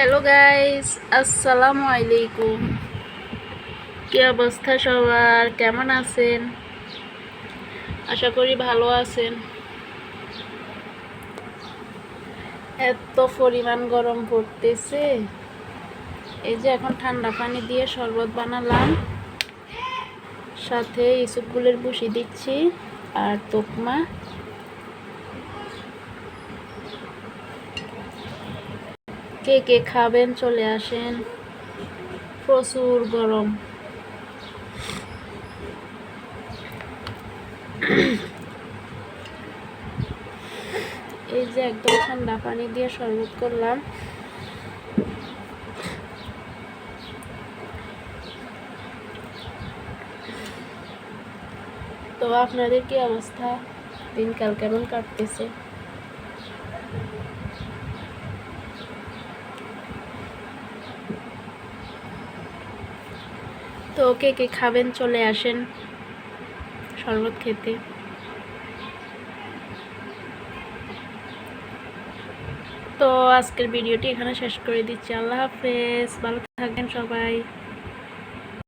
Hello guys আসসালামু আলাইকুম কি অবস্থা সবার? কেমন আছেন? আশা করি ভালো আছেন। এত পরিমাণ গরম পড়তেছে। এই যে এখন ঠান্ডা পানি দিয়ে শরবত বানালাম। সাথে ইসুপগুলের বুসি দিচ্ছি আর তোকমা। কে কে খাবেন? চলে আসেন। প্রচুর গরম। এই যে একদম ঠান্ডা পানি দিয়ে শরবত করলাম। তো আপনাদের কি অবস্থা? দিনকাল কেমন কাটতেছে? তো কে কে খাবেন? চলে আসেন শরবত খেতে। তো আজকের ভিডিওটি এখানে শেষ করে দিচ্ছি। আল্লাহ হাফেজ। ভালো থাকবেন সবাই।